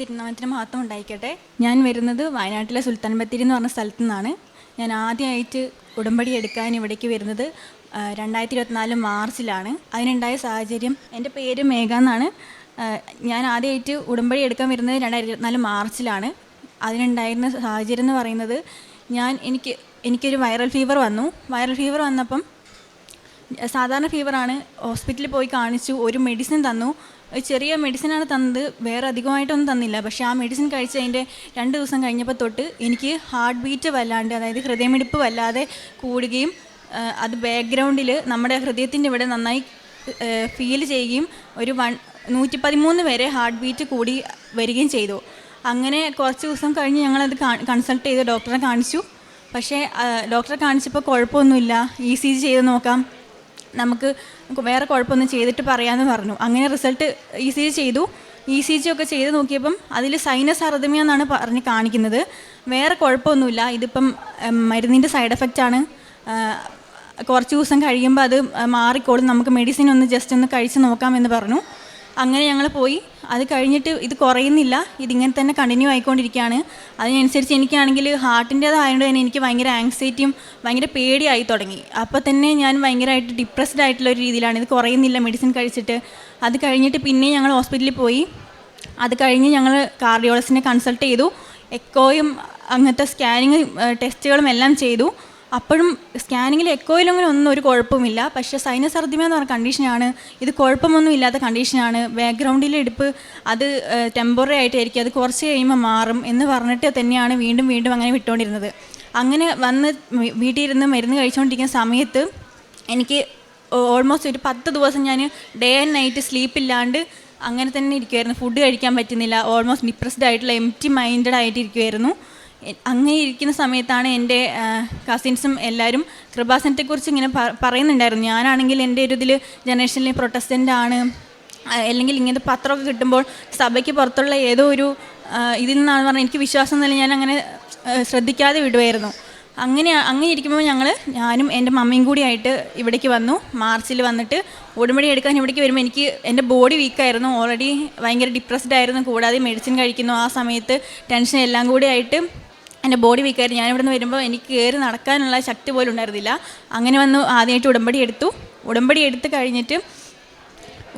തിരുനാമത്തിന് മഹത്വം ഉണ്ടായിക്കട്ടെ. ഞാൻ വരുന്നത് വയനാട്ടിലെ സുൽത്താൻ ബത്തേരി എന്ന് പറഞ്ഞ സ്ഥലത്തു നിന്നാണ്. ഞാൻ ആദ്യമായിട്ട് ഉടമ്പടി എടുക്കാൻ ഇവിടേക്ക് വരുന്നത് രണ്ടായിരത്തി ഇരുപത്തിനാല് മാർച്ചിലാണ്. അതിനുണ്ടായ സാഹചര്യം എന്റെ പേര് മേഘ എന്നാണ്. ഞാൻ ആദ്യമായിട്ട് ഉടമ്പടി എടുക്കാൻ വരുന്നത് രണ്ടായിരത്തി ഇരുപത്തിനാല് മാർച്ചിലാണ്. അതിനുണ്ടായിരുന്ന സാഹചര്യം എന്ന് പറയുന്നത് ഞാൻ എനിക്ക് എനിക്കൊരു വൈറൽ ഫീവർ വന്നു. വൈറൽ ഫീവർ വന്നപ്പം സാധാരണ ഫീവറാണ് ഹോസ്പിറ്റലിൽ പോയി കാണിച്ചു ഒരു മെഡിസിൻ തന്നു. ഒരു ചെറിയ മെഡിസിനാണ് തന്നത്. വേറെ അധികമായിട്ടൊന്നും തന്നില്ല. പക്ഷേ ആ മെഡിസിൻ കഴിച്ചതിന്റെ രണ്ട് ദിവസം കഴിഞ്ഞപ്പോൾ തൊട്ട് എനിക്ക് ഹാർട്ട് ബീറ്റ് വല്ലാണ്ട് അതായത് ഹൃദയമിടിപ്പ് വല്ലാതെ കൂടുകയും അത് ബാക്ക്ഗ്രൗണ്ടിൽ നമ്മുടെ ഹൃദയത്തിന്റെ ഇവിടെ നന്നായി ഫീൽ ചെയ്യുകയും ഒരു വൺ നൂറ്റി പതിമൂന്ന് വരെ ഹാർട്ട് ബീറ്റ് കൂടി വരികയും ചെയ്തു. അങ്ങനെ കുറച്ച് ദിവസം കഴിഞ്ഞ് ഞങ്ങളത് കൺസൾട്ട് ചെയ്ത് ഡോക്ടറെ കാണിച്ചു. പക്ഷേ ഡോക്ടറെ കാണിച്ചപ്പോൾ കുഴപ്പമൊന്നുമില്ല. ഇ സി ജി ചെയ്ത് നോക്കാം. നമുക്ക് വേറെ കുഴപ്പമൊന്നും ചെയ്തിട്ട് പറയാമെന്ന് പറഞ്ഞു. അങ്ങനെ റിസൾട്ട് ഇ സി ജി ചെയ്തു. ഇ സി ജി ഒക്കെ ചെയ്ത് നോക്കിയപ്പം അതിൽ സൈനസ് അർദമിയ എന്നാണ് പറഞ്ഞ് കാണിക്കുന്നത്. വേറെ കുഴപ്പമൊന്നുമില്ല. ഇതിപ്പം മരുന്നിന്റെ സൈഡ് എഫക്റ്റ് ആണ്. കുറച്ച് ദിവസം കഴിയുമ്പോൾ അത് മാറിക്കോളും. നമുക്ക് മെഡിസിൻ ഒന്ന് ജസ്റ്റ് ഒന്ന് കഴിച്ച് നോക്കാമെന്ന് പറഞ്ഞു. അങ്ങനെ ഞങ്ങൾ പോയി. അത് കഴിഞ്ഞിട്ട് ഇത് കുറയുന്നില്ല. ഇതിങ്ങനെ തന്നെ കണ്ടിന്യൂ ആയിക്കൊണ്ടിരിക്കുകയാണ്. അതിനനുസരിച്ച് എനിക്കാണെങ്കിൽ ഹാർട്ടിന്റേതായതുകൊണ്ട് തന്നെ എനിക്ക് ഭയങ്കര ആങ്സൈറ്റിയും ഭയങ്കര പേടിയായി തുടങ്ങി. അപ്പോൾ തന്നെ ഞാൻ ഭയങ്കരമായിട്ട് ഡിപ്രസ്ഡ് ആയിട്ടുള്ള ഒരു രീതിയിലാണ്. ഇത് കുറയുന്നില്ല മെഡിസിൻ കഴിച്ചിട്ട്. അത് കഴിഞ്ഞിട്ട് പിന്നെ ഞങ്ങൾ ഹോസ്പിറ്റലിൽ പോയി. അത് കഴിഞ്ഞ് ഞങ്ങൾ കാർഡിയോളജിസ്റ്റിനെ കൺസൾട്ട് ചെയ്തു. എക്കോയും അങ്ങനത്തെ സ്കാനിങ് ടെസ്റ്റുകളും എല്ലാം ചെയ്തു. അപ്പോഴും സ്കാനിങ്ങിൽ എക്കോയിലും അങ്ങനെ ഒന്നും ഒരു കുഴപ്പമില്ല. പക്ഷേ സൈനസ് അർദ്ധിമ എന്ന് പറഞ്ഞ കണ്ടീഷനാണ് ഇത് കുഴപ്പമൊന്നും ഇല്ലാത്ത കണ്ടീഷനാണ് ബാക്ക്ഗ്രൗണ്ടിലെ എടുപ്പ് അത് ടെമ്പററി ആയിട്ടായിരിക്കും. അത് കുറച്ച് കഴിയുമ്പോൾ മാറും എന്ന് പറഞ്ഞിട്ട് തന്നെയാണ് വീണ്ടും വീണ്ടും അങ്ങനെ വിട്ടുകൊണ്ടിരുന്നത് അങ്ങനെ വന്ന് വീട്ടിലിരുന്ന് മരുന്ന് കഴിച്ചുകൊണ്ടിരിക്കുന്ന സമയത്ത് എനിക്ക് ഓൾമോസ്റ്റ് ഒരു പത്ത് ദിവസം ഞാൻ ഡേ ആൻഡ് നൈറ്റ് സ്ലീപ്പ് ഇല്ലാണ്ട് അങ്ങനെ തന്നെ ഇരിക്കുമായിരുന്നു ഫുഡ് കഴിക്കാൻ പറ്റുന്നില്ല. ഓൾമോസ്റ്റ് ഡിപ്രസ്ഡ് ആയിട്ടുള്ള എം ടി മൈൻഡഡ് ആയിട്ട് ഇരിക്കുമായിരുന്നു എ- അങ്ങനെ ഇരിക്കുന്ന സമയത്താണ് എന്റെ കസിൻസും എല്ലാവരും കൃപാസനത്തെക്കുറിച്ച് ഇങ്ങനെ പറയുന്നുണ്ടായിരുന്നു. ഞാനാണെങ്കിൽ എന്റെ ഒരു ഇതിൽ ജനറേഷനിൽ പ്രൊട്ടസ്റ്റന്റ് ആണ്. അല്ലെങ്കിൽ ഇങ്ങനത്തെ പത്രമൊക്കെ കിട്ടുമ്പോൾ സഭയ്ക്ക് പുറത്തുള്ള ഏതോ ഒരു ഇതിൽ നിന്നാണ് പറഞ്ഞാൽ എനിക്ക് വിശ്വാസം തന്നെ ഞാൻ അങ്ങനെ ശ്രദ്ധിക്കാതെ വിടുമായിരുന്നു അങ്ങനെ അങ്ങനെ ഇരിക്കുമ്പോൾ ഞങ്ങൾ ഞാനും എന്റെ മമ്മിയും കൂടി ആയിട്ട് ഇവിടേക്ക് വന്നു. മാർച്ചിൽ വന്നിട്ട് ഉടമ്പടി എടുക്കാൻ ഇവിടേക്ക് വരുമ്പോൾ എനിക്ക് എന്റെ ബോഡി വീക്കായിരുന്നു ഓൾറെഡി ഭയങ്കര ഡിപ്രസ്ഡ് ആയിരുന്നു. കൂടാതെ മെഡിസിൻ കഴിക്കുന്നു. ആ സമയത്ത് ടെൻഷൻ എല്ലാം കൂടി ആയിട്ട് എന്റെ ബോഡി വീക്കായിരുന്നു ഞാൻ നിന്ന് വരുമ്പോൾ എനിക്ക് കയറി നടക്കാനുള്ള ശക്തി പോലും ഉണ്ടായിരുന്നില്ല. അങ്ങനെ വന്ന് ആദ്യമായിട്ട് ഉടമ്പടി എടുത്തു. ഉടമ്പടി എടുത്ത് കഴിഞ്ഞിട്ട്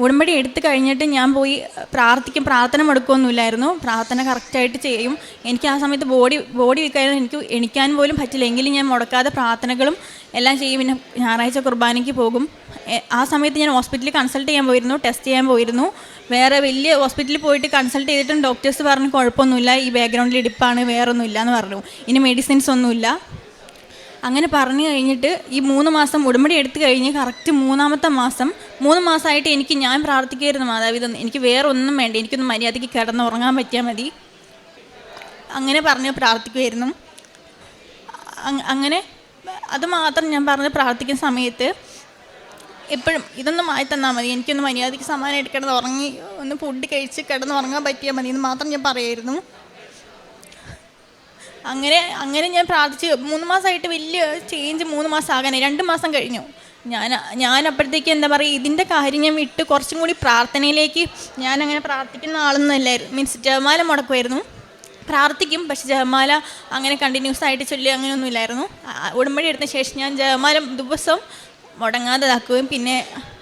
ഉടമ്പടി എടുത്തു കഴിഞ്ഞിട്ട് ഞാൻ പോയി പ്രാർത്ഥിക്കും. പ്രാർത്ഥന മുടക്കുകയൊന്നുമില്ലായിരുന്നു പ്രാർത്ഥന കറക്റ്റായിട്ട് ചെയ്യും. എനിക്ക് ആ സമയത്ത് ബോഡി ബോഡി വീക്കായിരുന്നു എനിക്ക് എണിക്കാൻ പോലും പറ്റില്ല. എങ്കിലും ഞാൻ മുടക്കാതെ പ്രാർത്ഥനകളും എല്ലാം ചെയ്യും. പിന്നെ ഞായറാഴ്ച കുർബാനയ്ക്ക് പോകും. ആ സമയത്ത് ഞാൻ ഹോസ്പിറ്റലിൽ കൺസൾട്ട് ചെയ്യാൻ പോയിരുന്നു ടെസ്റ്റ് ചെയ്യാൻ പോയിരുന്നു. വേറെ വലിയ ഹോസ്പിറ്റലിൽ പോയിട്ട് കൺസൾട്ട് ചെയ്തിട്ടും ഡോക്ടേഴ്സ് പറഞ്ഞു കുഴപ്പമൊന്നുമില്ല ഈ ബാക്ക്ഗ്രൗണ്ടിൽ ഇടിപ്പാണ് വേറൊന്നുമില്ല എന്ന് പറഞ്ഞു. ഇനി മെഡിസിൻസ് ഒന്നുമില്ല. അങ്ങനെ പറഞ്ഞു കഴിഞ്ഞിട്ട് ഈ മൂന്ന് മാസം ഉടമ്പടി എടുത്ത് കഴിഞ്ഞ് കറക്റ്റ് മൂന്നാമത്തെ മാസം മൂന്ന് മാസമായിട്ട് എനിക്ക് ഞാൻ പ്രാർത്ഥിക്കുമായിരുന്നു മാതാപിതാ എനിക്ക് വേറെ ഒന്നും വേണ്ട എനിക്കൊന്ന് മര്യാദയ്ക്ക് കിടന്ന് ഉറങ്ങാൻ പറ്റിയാൽ മതി. അങ്ങനെ പറഞ്ഞ് പ്രാർത്ഥിക്കുമായിരുന്നു അങ്ങനെ അതുമാത്രം ഞാൻ പറഞ്ഞ് പ്രാർത്ഥിക്കുന്ന സമയത്ത് എപ്പോഴും ഇതൊന്ന് മാറ്റി തന്നാൽ മതി. എനിക്കൊന്ന് മര്യാദയ്ക്ക് സമാനമായിട്ട് കിടന്ന് ഉറങ്ങി ഒന്ന് ഫുഡ് കഴിച്ച് കിടന്ന് ഉറങ്ങാൻ പറ്റിയാൽ മതി എന്ന് മാത്രം ഞാൻ പറയായിരുന്നു. അങ്ങനെ അങ്ങനെ ഞാൻ പ്രാർത്ഥിച്ച് മൂന്ന് മാസമായിട്ട് വലിയ ചേഞ്ച് മൂന്ന് മാസം ആകാനായി. രണ്ട് മാസം കഴിഞ്ഞു. ഞാൻ ഞാൻ അപ്പോഴത്തേക്ക് എന്താ പറയുക ഇതിന്റെ കാര്യം ഞാൻ വിട്ട് കുറച്ചും കൂടി പ്രാർത്ഥനയിലേക്ക് ഞാൻ അങ്ങനെ പ്രാർത്ഥിക്കുന്ന ആളൊന്നും അല്ലായിരുന്നു. മീൻസ് ജപമാല മുടക്കുമായിരുന്നു. പ്രാർത്ഥിക്കും പക്ഷെ ജപമാല അങ്ങനെ കണ്ടിന്യൂസ് ആയിട്ട് ചൊല്ലി അങ്ങനെയൊന്നും ഇല്ലായിരുന്നു. ഉടമ്പടി എടുത്ത ശേഷം ഞാൻ ജപമാല ദിവസവും മുടങ്ങാതെ ഇതാക്കുകയും പിന്നെ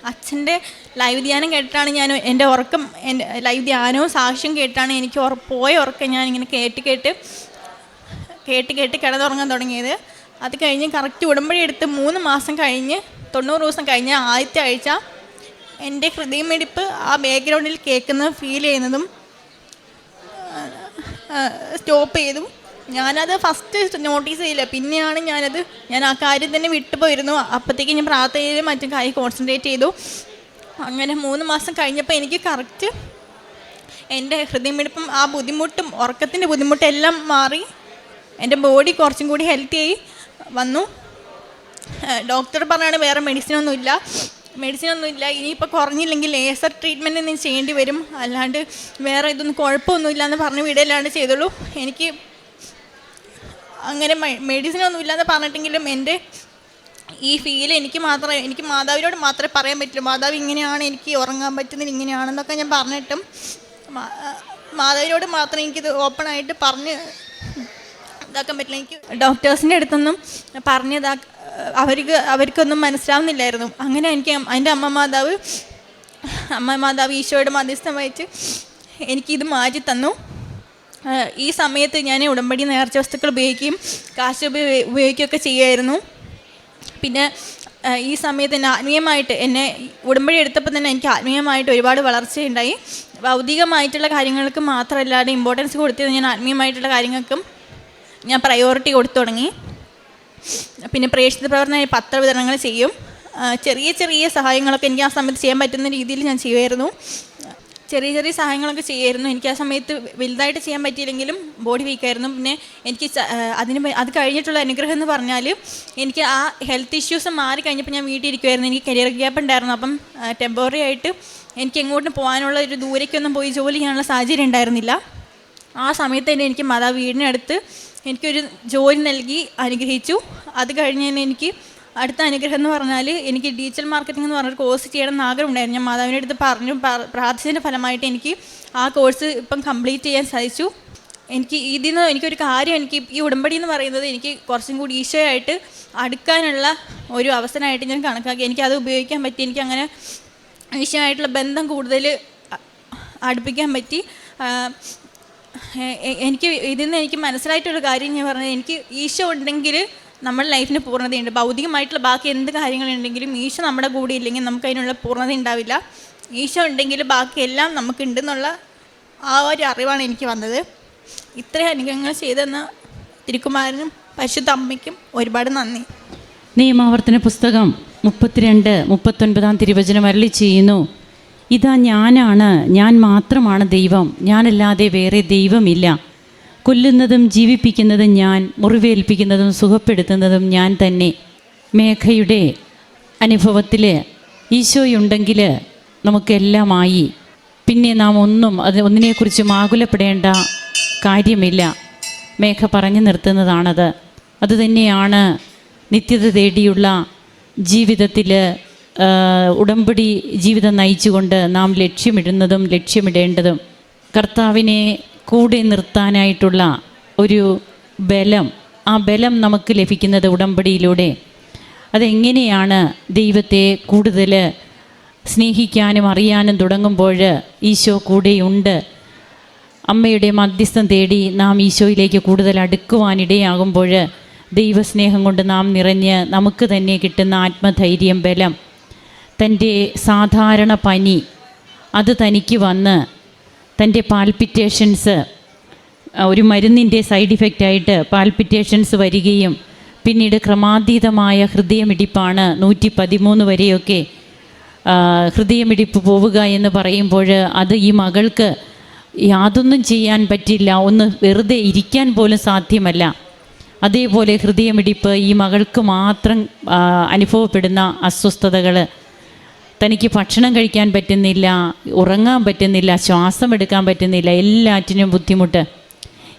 അച്ഛന്റെ ലൈവ് ധ്യാനം കേട്ടിട്ടാണ് ഞാൻ എന്റെ ഉറക്കം എന്റെ ലൈവ് ധ്യാനവും സാക്ഷ്യം കേട്ടാണ് എനിക്ക് പോയ ഉറക്കം ഞാൻ ഇങ്ങനെ കേട്ട് കേട്ട് കേട്ട് കേട്ട് കിടന്നുറങ്ങാൻ തുടങ്ങിയത്. അത് കഴിഞ്ഞ് കറക്റ്റ് ഉടമ്പടി എടുത്ത് മൂന്ന് മാസം കഴിഞ്ഞ് തൊണ്ണൂറ് ദിവസം കഴിഞ്ഞ് ആദ്യത്തെ ആഴ്ച എന്റെ ഹൃദയമിടിപ്പ് ആ ബാക്ക്ഗ്രൗണ്ടിൽ കേൾക്കുന്നത് ഫീൽ ചെയ്യുന്നതും സ്റ്റോപ്പ് ചെയ്തു ഞാനത് ഫസ്റ്റ് നോട്ടീസ് ചെയ്യില്ല. പിന്നെയാണ് ഞാനത് ഞാൻ ആ കാര്യം തന്നെ വിട്ടുപോയിരുന്നു. അപ്പോഴത്തേക്ക് ഞാൻ പ്രാർത്ഥനയിലും മറ്റും കാര്യം കോൺസെൻട്രേറ്റ് ചെയ്തു. അങ്ങനെ മൂന്ന് മാസം കഴിഞ്ഞപ്പോൾ എനിക്ക് കറക്റ്റ് എന്റെ ഹൃദയമിടിപ്പും ആ ബുദ്ധിമുട്ടും ഉറക്കത്തിന്റെ ബുദ്ധിമുട്ടെല്ലാം മാറി. എന്റെ ബോഡി കുറച്ചും കൂടി ഹെൽത്തി ആയി വന്നു. ഡോക്ടർ പറഞ്ഞാണ് വേറെ മെഡിസിനൊന്നുമില്ല മെഡിസിൻ ഒന്നുമില്ല ഇനിയിപ്പോൾ കുറഞ്ഞില്ലെങ്കിൽ ലേസർ ട്രീറ്റ്മെന്റ് ഒന്നും ചെയ്യേണ്ടി വരും. അല്ലാണ്ട് വേറെ ഇതൊന്നും കുഴപ്പമൊന്നുമില്ല എന്ന് പറഞ്ഞ് വിടലാണ് ചെയ്തുള്ളൂ എനിക്ക് അങ്ങനെ മെഡിസിൻ ഒന്നും ഇല്ലാന്ന് പറഞ്ഞിട്ടെങ്കിലും എന്റെ ഈ ഫീൽ എനിക്ക് മാത്രമേ എനിക്ക് മാതാവിനോട് മാത്രമേ പറയാൻ പറ്റുള്ളൂ മാതാവ് ഇങ്ങനെയാണ് എനിക്ക് ഉറങ്ങാൻ പറ്റുന്നില്ല ഇങ്ങനെയാണെന്നൊക്കെ ഞാൻ പറഞ്ഞിട്ടും മാതാവിനോട് മാത്രമേ എനിക്കിത് ഓപ്പൺ ആയിട്ട് പറഞ്ഞ് ഇതാക്കാൻ പറ്റില്ല. എനിക്ക് ഡോക്ടേഴ്സിന്റെ അടുത്തൊന്നും പറഞ്ഞതാ അവർക്ക് അവർക്കൊന്നും മനസ്സിലാവുന്നില്ലായിരുന്നു. അങ്ങനെ എനിക്ക് എന്റെ അമ്മ മാതാവ് അമ്മ മാതാവ് ഈശോയുടെ മധ്യസ്ഥം വഹിച്ച് എനിക്കിത് മാറ്റി തന്നു ഈ സമയത്ത് ഞാൻ ഉടമ്പടി നേർച്ച വസ്തുക്കൾ ഉപയോഗിക്കുകയും കാശ് ഉപയോ- ഉപയോഗിക്കുകയൊക്കെ ചെയ്യുമായിരുന്നു പിന്നെ ഈ സമയത്ത് എന്നെ ആത്മീയമായിട്ട് എന്നെ ഉടമ്പടി എടുത്തപ്പോൾ തന്നെ എനിക്ക് ആത്മീയമായിട്ട് ഒരുപാട് വളർച്ചയുണ്ടായി. ഭൗതികമായിട്ടുള്ള കാര്യങ്ങൾക്ക് മാത്രമല്ലാതെ ഇമ്പോർട്ടൻസ് കൊടുത്തത് ഞാൻ ആത്മീയമായിട്ടുള്ള കാര്യങ്ങൾക്കും ഞാൻ പ്രയോറിറ്റി കൊടുത്തു തുടങ്ങി. പിന്നെ പ്രേക്ഷിത പ്രവർത്തന പത്ര വിതരണങ്ങൾ ചെയ്യും. ചെറിയ ചെറിയ സഹായങ്ങളൊക്കെ എനിക്ക് ആ സമയത്ത് ചെയ്യാൻ പറ്റുന്ന രീതിയിൽ ഞാൻ ചെയ്യുമായിരുന്നു. ചെറിയ ചെറിയ സഹായങ്ങളൊക്കെ ചെയ്യുമായിരുന്നു എനിക്ക് ആ സമയത്ത് വലുതായിട്ട് ചെയ്യാൻ പറ്റിയില്ലെങ്കിലും ബോഡി വീക്കായിരുന്നു പിന്നെ എനിക്ക് അതിന് അത് കഴിഞ്ഞിട്ടുള്ള അനുഗ്രഹം എന്ന് പറഞ്ഞാൽ എനിക്ക് ആ ഹെൽത്ത് ഇഷ്യൂസ് മാറി കഴിഞ്ഞപ്പോൾ ഞാൻ വീട്ടിൽ ഇരിക്കുമായിരുന്നു എനിക്ക് കരിയർ ഗ്യാപ്പ് ഉണ്ടായിരുന്നു. അപ്പം ടെമ്പററി ആയിട്ട് എനിക്ക് എങ്ങോട്ടും പോകാനുള്ള ഒരു ദൂരേക്കൊന്നും പോയി ജോലി ചെയ്യാനുള്ള സാഹചര്യം ഉണ്ടായിരുന്നില്ല. ആ സമയത്ത് തന്നെ എനിക്ക് മാതാവ് വീടിനടുത്ത് എനിക്കൊരു ജോലി നൽകി അനുഗ്രഹിച്ചു. അത് കഴിഞ്ഞ് തന്നെ എനിക്ക് അടുത്ത അനുഗ്രഹം എന്ന് പറഞ്ഞാൽ എനിക്ക് ഡിജിറ്റൽ മാർക്കറ്റിംഗ് എന്ന് പറഞ്ഞൊരു കോഴ്സ് ചെയ്യണം എന്ന് ആഗ്രഹം ഉണ്ടായിരുന്നു ഞാൻ മാതാവിന്റെ അടുത്ത് പറഞ്ഞു പ്ര- പ്രാർത്ഥിച്ചതിന്റെ ഫലമായിട്ട് എനിക്ക് ആ കോഴ്സ് ഇപ്പം കംപ്ലീറ്റ് ചെയ്യാൻ സാധിച്ചു. എനിക്ക് ഇതിൽ നിന്ന് എനിക്കൊരു കാര്യം എനിക്ക് ഈ ഉടമ്പടി എന്ന് പറയുന്നത് എനിക്ക് കുറച്ചും കൂടി ഈശോയായിട്ട് അടുക്കാനുള്ള ഒരു അവസരമായിട്ട് ഞാൻ കണക്കാക്കി. എനിക്ക് അത് ഉപയോഗിക്കാൻ പറ്റി എനിക്ക് അങ്ങനെ ഈശോയായിട്ടുള്ള ബന്ധം കൂടുതൽ അടുപ്പിക്കാൻ പറ്റി. എനിക്ക് ഇതിൽ നിന്ന് എനിക്ക് മനസ്സിലായിട്ടുള്ള കാര്യം ഞാൻ പറഞ്ഞത് എനിക്ക് ഈശോ ഉണ്ടെങ്കിൽ നമ്മുടെ ലൈഫിന് പൂർണതയുണ്ട്. ഭൗതികമായിട്ടുള്ള ബാക്കി എന്ത് കാര്യങ്ങളുണ്ടെങ്കിലും ഈശോ നമ്മുടെ കൂടെ ഇല്ലെങ്കിൽ നമുക്ക് അതിനുള്ള പൂർണത ഉണ്ടാവില്ല ഈശോ ഉണ്ടെങ്കിൽ ബാക്കി എല്ലാം നമുക്കുണ്ടെന്നുള്ള ആ ഒരു അറിവാണ് എനിക്ക് വന്നത്. ഇത്രയും അനുഗ്രഹങ്ങൾ ചെയ്തെന്ന തിരുക്കുമാരനും പരിശുദ്ധ അമ്മയ്ക്കും ഒരുപാട് നന്ദി. നിയമാവർത്തന പുസ്തകം മുപ്പത്തിരണ്ട് മുപ്പത്തൊൻപതാം തിരുവചനം അരളി ചെയ്യുന്നു. ഇതാ ഞാനാണ് ഞാൻ മാത്രമാണ് ദൈവം. ഞാനല്ലാതെ വേറെ ദൈവമില്ല. കൊല്ലുന്നതും ജീവിപ്പിക്കുന്നതും ഞാൻ മുറിവേൽപ്പിക്കുന്നതും സുഖപ്പെടുത്തുന്നതും ഞാൻ തന്നെ. മേഘയുടെ അനുഭവത്തിൽ ഈശോയുണ്ടെങ്കിൽ നമുക്കെല്ലാമായി. പിന്നെ നാം ഒന്നും അത് ഒന്നിനെക്കുറിച്ചും ആകുലപ്പെടേണ്ട കാര്യമില്ല. മേഘ പറഞ്ഞു നിർത്തുന്നതാണത്. അതുതന്നെയാണ് നിത്യത തേടിയുള്ള ജീവിതത്തിൽ ഉടമ്പടി ജീവിതം നയിച്ചുകൊണ്ട് നാം ലക്ഷ്യമിടുന്നതും ലക്ഷ്യമിടേണ്ടതും. കർത്താവിനെ കൂടെ നിർത്താനായിട്ടുള്ള ഒരു ബലം ആ ബലം നമുക്ക് ലഭിക്കുന്നത് ഉടമ്പടിയിലൂടെ. അതെങ്ങനെയാണ് ദൈവത്തെ കൂടുതൽ സ്നേഹിക്കാനും അറിയാനും തുടങ്ങുമ്പോൾ ഈശോ കൂടെയുണ്ട്? അമ്മയുടെ മധ്യസ്ഥം തേടി നാം ഈശോയിലേക്ക് കൂടുതൽ അടുക്കുവാനിടയാകുമ്പോൾ ദൈവസ്നേഹം കൊണ്ട് നാം നിറഞ്ഞ് നമുക്ക് തന്നെ കിട്ടുന്ന ആത്മധൈര്യം ബലം. തന്റെ സാധാരണ പനി അത് തനിക്ക് വന്ന് തന്റെ പാൽപിറ്റേഷൻസ് ഒരു മരുന്നിന്റെ സൈഡ് ഇഫക്റ്റായിട്ട് പാൽപിറ്റേഷൻസ് വരികയും പിന്നീട് ക്രമാതീതമായ ഹൃദയമിടിപ്പാണ് നൂറ്റി പതിമൂന്ന് വരെയൊക്കെ ഹൃദയമിടിപ്പ് പോവുക എന്ന് പറയുമ്പോൾ അത് ഈ മകൾക്ക് യാതൊന്നും ചെയ്യാൻ പറ്റില്ല ഒന്ന് വെറുതെ ഇരിക്കാൻ പോലും സാധ്യമല്ല. അതേപോലെ ഹൃദയമിടിപ്പ് ഈ മകൾക്ക് മാത്രം അനുഭവപ്പെടുന്ന അസ്വസ്ഥതകൾ തനിക്ക് ഭക്ഷണം കഴിക്കാൻ പറ്റുന്നില്ല ഉറങ്ങാൻ പറ്റുന്നില്ല ശ്വാസം എടുക്കാൻ പറ്റുന്നില്ല എല്ലാറ്റിനും ബുദ്ധിമുട്ട്.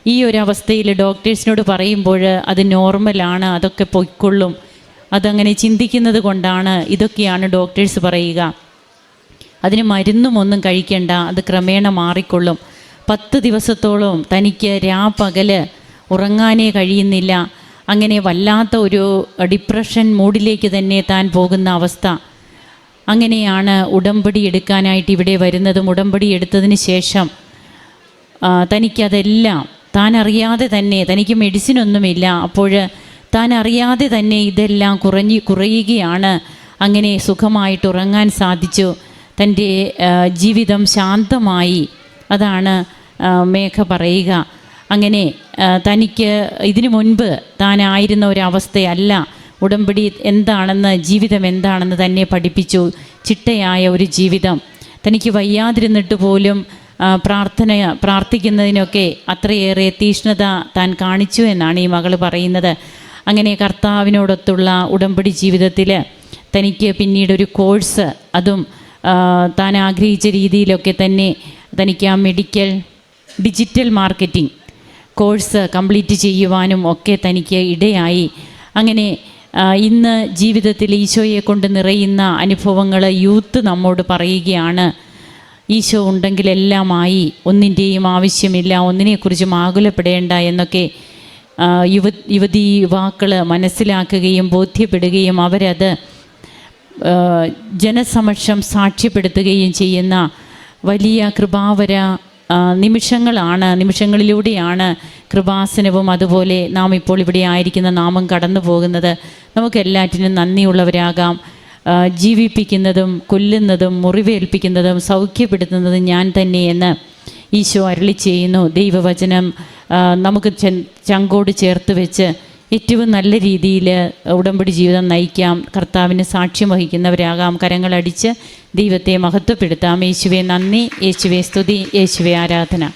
ഈ ഒരു അവസ്ഥയിൽ ഡോക്ടേഴ്സിനോട് പറയുമ്പോൾ അത് നോർമലാണ് അതൊക്കെ പൊയ്ക്കൊള്ളും. അതങ്ങനെ ചിന്തിക്കുന്നത് കൊണ്ടാണ് ഇതൊക്കെയാണ് ഡോക്ടേഴ്സ് പറയുക. അതിന് മരുന്നും ഒന്നും കഴിക്കേണ്ട അത് ക്രമേണ മാറിക്കൊള്ളും. പത്ത് ദിവസത്തോളം തനിക്ക് രാപ്പകൽ ഉറങ്ങാനേ കഴിയുന്നില്ല. അങ്ങനെ വല്ലാത്ത ഒരു ഡിപ്രഷൻ മൂഡിലേക്ക് തന്നെ താൻ പോകുന്ന അവസ്ഥ. അങ്ങനെയാണ് ഉടമ്പടി എടുക്കാനായിട്ട് ഇവിടെ വരുന്നതും ഉടമ്പടി എടുത്തതിന് ശേഷം തനിക്കതെല്ലാം താൻ അറിയാതെ തന്നെ തനിക്ക് മെഡിസിനൊന്നുമില്ല അപ്പോൾ താൻ അറിയാതെ തന്നെ ഇതെല്ലാം കുറഞ്ഞ് കുറയുകയാണ്. അങ്ങനെ സുഖമായിട്ട് ഉറങ്ങാൻ സാധിച്ചു. തന്റെ ജീവിതം ശാന്തമായി. അതാണ് മേഘ പറയുക. അങ്ങനെ തനിക്ക് ഇതിനു മുൻപ് താനായിരുന്ന ഒരവസ്ഥയല്ല ഉടമ്പടി എന്താണെന്ന് ജീവിതം എന്താണെന്ന് തന്നെ പഠിപ്പിച്ചു. ചിട്ടയായ ഒരു ജീവിതം. തനിക്ക് വയ്യാതിരുന്നിട്ട് പോലും പ്രാർത്ഥന പ്രാർത്ഥിക്കുന്നതിനൊക്കെ അത്രയേറെ തീഷ്ണത താൻ കാണിച്ചു എന്നാണ് ഈ മകൾ പറയുന്നത്. അങ്ങനെ കർത്താവിനോടൊത്തുള്ള ഉടമ്പടി ജീവിതത്തിൽ തനിക്ക് പിന്നീട് ഒരു കോഴ്സ് അതും താൻ ആഗ്രഹിച്ച രീതിയിലൊക്കെ തന്നെ തനിക്ക് ആ medical digital marketing course complete ചെയ്യുവാനും ഒക്കെ തനിക്ക് ഇടയായി. അങ്ങനെ ഇന്ന് ജീവിതത്തിൽ ഈശോയെ കൊണ്ട് നിറയുന്ന അനുഭവങ്ങൾ യൂത്ത് നമ്മോട് പറയുകയാണ്. ഈശോ ഉണ്ടെങ്കിൽ എല്ലാമായി ഒന്നിന്റെയും ആവശ്യമില്ല ഒന്നിനെക്കുറിച്ചും ആകുലപ്പെടേണ്ട എന്നൊക്കെ യുവ യുവതി യുവാക്കൾ മനസ്സിലാക്കുകയും ബോധ്യപ്പെടുകയും അവരത് ജനസമക്ഷം സാക്ഷ്യപ്പെടുത്തുകയും ചെയ്യുന്ന വലിയ കൃപാവര നിമിഷങ്ങളാണ് നിമിഷങ്ങളിലൂടെയാണ് കൃപാസനവും അതുപോലെ നാം ഇപ്പോൾ ഇവിടെ ആയിരിക്കുന്ന നാമം കടന്നു പോകുന്നത്. നമുക്കെല്ലാറ്റിനും നന്ദിയുള്ളവരാകാം. ജീവിപ്പിക്കുന്നതും കൊല്ലുന്നതും മുറിവേൽപ്പിക്കുന്നതും സൗഖ്യപ്പെടുത്തുന്നതും ഞാൻ തന്നെയെന്ന് ഈശോ അരളി ചെയ്യുന്നു. ദൈവവചനം നമുക്ക് ചങ്കോട് ചേർത്ത് വെച്ച് ഏറ്റവും നല്ല രീതിയിൽ ഉടമ്പടി ജീവിതം നയിക്കാം. കർത്താവിന് സാക്ഷ്യം വഹിക്കുന്നവരാകാം. കരങ്ങളടിച്ച് ദൈവത്തെ മഹത്വപ്പെടുത്താം. യേശുവെ നന്ദി. യേശുവെ സ്തുതി. യേശുവെ ആരാധന.